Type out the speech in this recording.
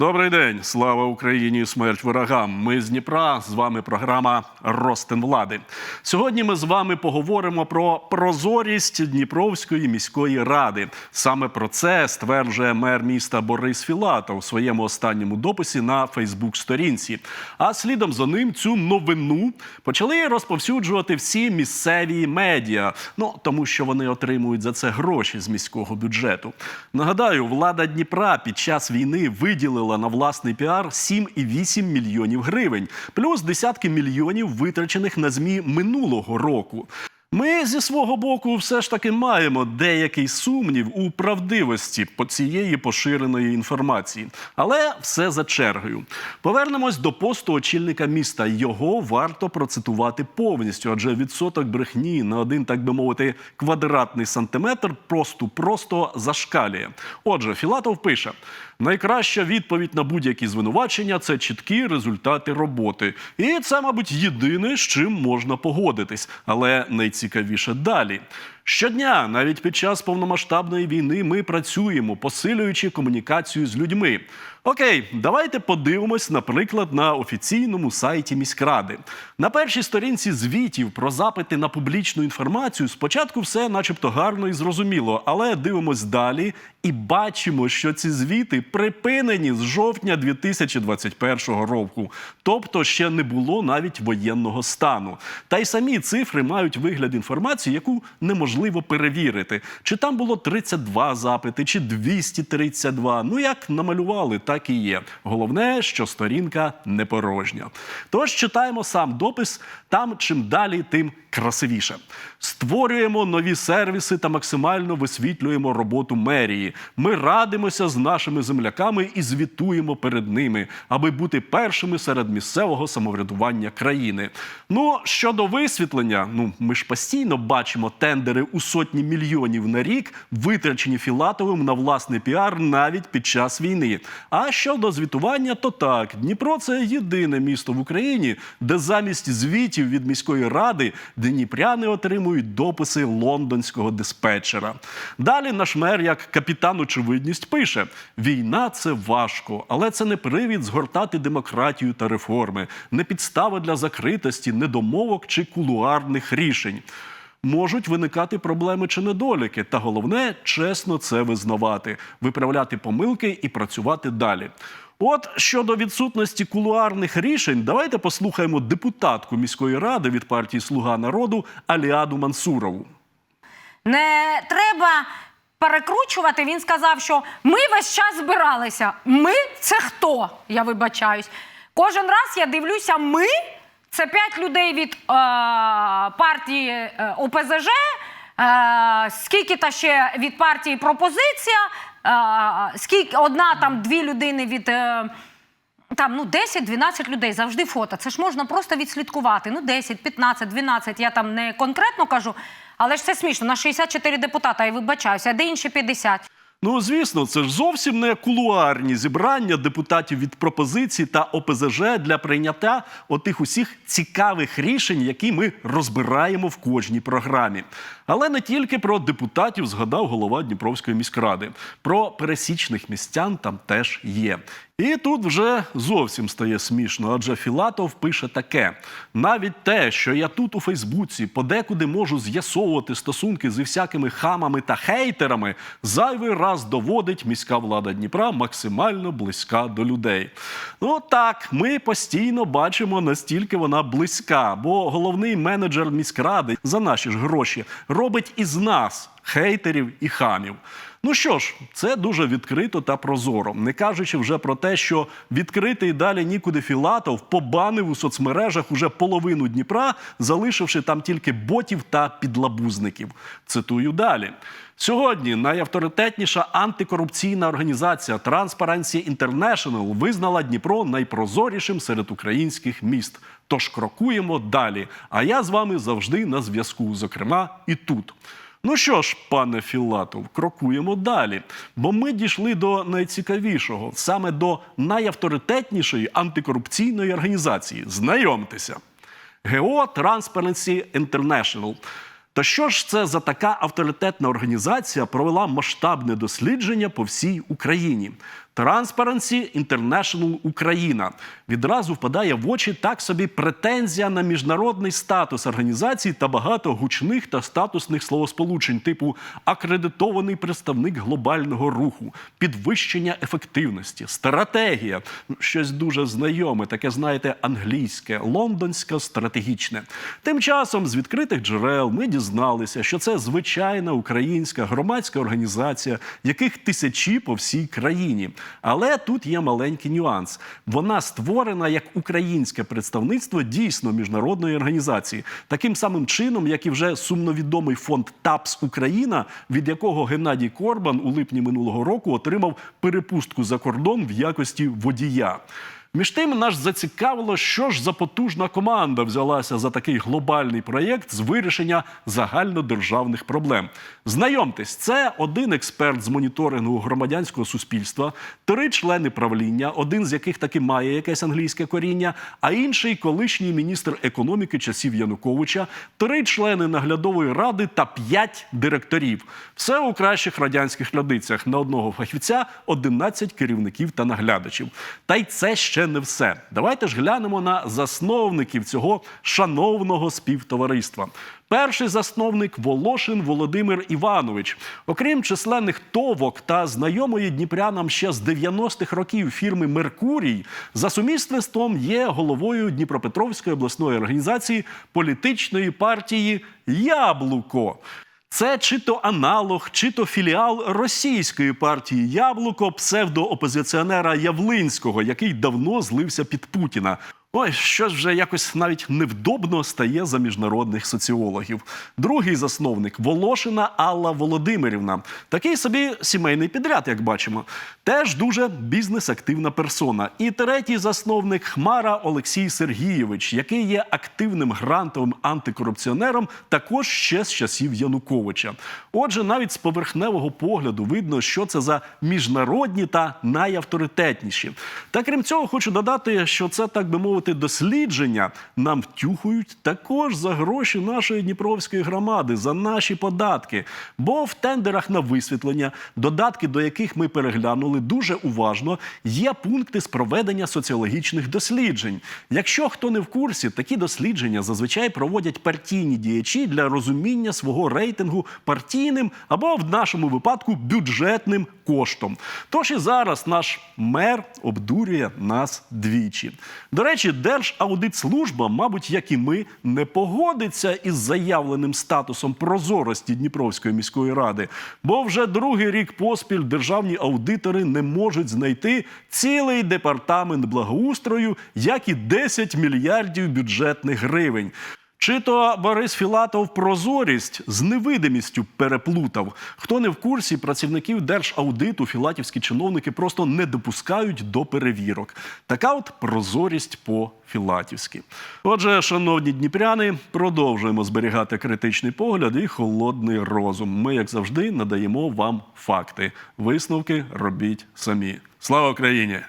Добрий день, слава Україні, смерть ворогам. Ми з Дніпра. З вами програма Ростин влади. Сьогодні ми з вами поговоримо про прозорість Дніпровської міської ради. Саме про це стверджує мер міста Борис Філатов у своєму останньому дописі на Фейсбук-сторінці. А слідом за ним цю новину почали розповсюджувати всі місцеві медіа. Ну тому, що вони отримують за це гроші з міського бюджету. Нагадаю, влада Дніпра під час війни виділила на власний піар 7,8 мільйонів гривень, плюс десятки мільйонів витрачених на змі минулого року. Ми зі свого боку все ж таки маємо деякий сумнів у правдивості по цієї поширеної інформації, але все за чергою. Повернемось до посту очільника міста. Його варто процитувати повністю, адже відсоток брехні на один, так би мовити, квадратний сантиметр просто просто зашкалює. Отже, Філатов пише: найкраща відповідь на будь-які звинувачення це чіткі результати роботи. І це, мабуть, єдине, з чим можна погодитись. Але найцікавіше далі. Щодня, навіть під час повномасштабної війни, ми працюємо, посилюючи комунікацію з людьми. Окей, давайте подивимось, наприклад, на офіційному сайті міськради. На першій сторінці звітів про запити на публічну інформацію спочатку все, начебто, гарно і зрозуміло, але дивимось далі і бачимо, що ці звіти припинені з жовтня 2021 року. Тобто ще не було навіть воєнного стану. Та й самі цифри мають вигляд інформації, яку неможливо перевірити. Чи там було 32 запити, чи 232. Ну як намалювали, так і є. Головне, що сторінка не порожня. Тож читаємо сам допис. Там чим далі, тим красивіше. Створюємо нові сервіси та максимально висвітлюємо роботу мерії. Ми радимося з нашими земляками і звітуємо перед ними, аби бути першими серед місцевого самоврядування країни. Ну щодо висвітлення, ну ми ж постійно бачимо тендери у сотні мільйонів на рік, витрачені Філатовим на власний піар навіть під час війни. А щодо звітування, то так, Дніпро це єдине місто в Україні, де замість звітів від міської ради дніпряни отримують дописи лондонського диспетчера. Далі наш мер, як капітан очевидність, пише: війна це важко, але це не привід згортати демократію та реформи, не підстава для закритості, недомовок чи кулуарних рішень. Можуть виникати проблеми чи недоліки, та головне чесно це визнавати, виправляти помилки і працювати далі. От щодо відсутності кулуарних рішень, давайте послухаємо депутатку міської ради від партії Слуга народу Аліаду Мансурову. Не треба перекручувати. Він сказав, що ми весь час збиралися. Ми це хто? Я вибачаюсь. Кожен раз я дивлюся, ми це п'ять людей від е, партії е, ОПЗЖ, е, скільки та ще від партії пропозиція, е, скільки одна там дві людини від. Е, там ну 10-12 людей завжди фото. Це ж можна просто відслідкувати. Ну 10, 15, 12, Я там не конкретно кажу, але ж це смішно. На 64 депутата я вибачаюся, а де інші 50? Ну, звісно, це ж зовсім не кулуарні зібрання депутатів від пропозиції та ОПЗЖ для прийняття отих усіх цікавих рішень, які ми розбираємо в кожній програмі. Але не тільки про депутатів згадав голова Дніпровської міськради. Про пересічних містян там теж є. І тут вже зовсім стає смішно, адже Філатов пише таке: навіть те, що я тут у Фейсбуці подекуди можу з'ясовувати стосунки зі всякими хамами та хейтерами, зайвий раз доводить міська влада Дніпра максимально близька до людей. Ну так, ми постійно бачимо, настільки вона близька, бо головний менеджер міськради за наші ж гроші робить із нас хейтерів і хамів. Ну що ж, це дуже відкрито та прозоро, не кажучи вже про те, що відкритий далі нікуди Філатов побанив у соцмережах уже половину Дніпра, залишивши там тільки ботів та підлабузників. Цитую далі. Сьогодні найавторитетніша антикорупційна організація Transparency International визнала Дніпро найпрозорішим серед українських міст. Тож крокуємо далі. А я з вами завжди на зв'язку, зокрема і тут. Ну що ж, пане Філатов, крокуємо далі. Бо ми дійшли до найцікавішого, саме до найавторитетнішої антикорупційної організації. Знайомтеся. ГО Transparency International. Та що ж це за така авторитетна організація провела масштабне дослідження по всій Україні? Transparency International Україна відразу впадає в очі так собі претензія на міжнародний статус організації та багато гучних та статусних словосполучень, типу акредитований представник глобального руху, підвищення ефективності, стратегія, Ну, щось дуже знайоме, таке знаєте, англійське, лондонське, стратегічне. Тим часом з відкритих джерел ми дізналися, що це звичайна українська громадська організація, яких тисячі по всій країні. Але тут є маленький нюанс. Вона створена як українське представництво дійсно міжнародної організації, таким самим чином, як і вже сумновідомий фонд ТАПС Україна, від якого Геннадій Корбан у липні минулого року отримав перепустку за кордон в якості водія. Між тим нас зацікавило, що ж за потужна команда взялася за такий глобальний проєкт з вирішення загальнодержавних проблем. Знайомтесь, це один експерт з моніторингу громадянського суспільства, три члени правління, один з яких таки має якесь англійське коріння, а інший колишній міністр економіки часів Януковича, три члени наглядової ради та п'ять директорів. Все у кращих радянських традиціях. На одного фахівця 11 керівників та наглядачів. Та й це ще не все. Давайте ж глянемо на засновників цього шановного співтовариства. Перший засновник Волошин Володимир Іванович. Окрім численних товок та знайомої дніпрянам ще з 90-х років фірми Меркурій, за сумісництвом є головою Дніпропетровської обласної організації політичної партії Яблуко. Це чи то аналог, чи то філіал російської партії Яблуко, псевдоопозиціонера Явлинського, який давно злився під Путіна. Ой, щось вже якось навіть невдобно стає за міжнародних соціологів. Другий засновник Волошина Алла Володимирівна. Такий собі сімейний підряд, як бачимо. Теж дуже бізнес-активна персона. І третій засновник Хмара Олексій Сергійович, який є активним грантовим антикорупціонером, також ще з часів Януковича. Отже, навіть з поверхневого погляду видно, що це за міжнародні та найавторитетніші. Та крім цього, хочу додати, що це так би мовити дослідження нам втюхують також за гроші нашої дніпровської громади, за наші податки. Бо в тендерах на висвітлення, додатки до яких ми переглянули дуже уважно, є пункти з проведення соціологічних досліджень. Якщо хто не в курсі, такі дослідження зазвичай проводять партійні діячі для розуміння свого рейтингу партійним або в нашому випадку бюджетним коштом. Тож і зараз наш мер обдурює нас двічі. До речі, Держаудитслужба, мабуть, як і ми, не погодиться із заявленим статусом прозорості Дніпровської міської ради, бо вже другий рік поспіль державні аудитори не можуть знайти цілий департамент благоустрою, як і 10 мільярдів бюджетних гривень. Чи то Борис Філатов прозорість з невидимістю переплутав? Хто не в курсі, працівників держаудиту філатівські чиновники просто не допускають до перевірок. Така от прозорість по філатівськи. Отже, шановні дніпряни, продовжуємо зберігати критичний погляд і холодний розум. Ми, як завжди, надаємо вам факти. Висновки робіть самі. Слава Україні!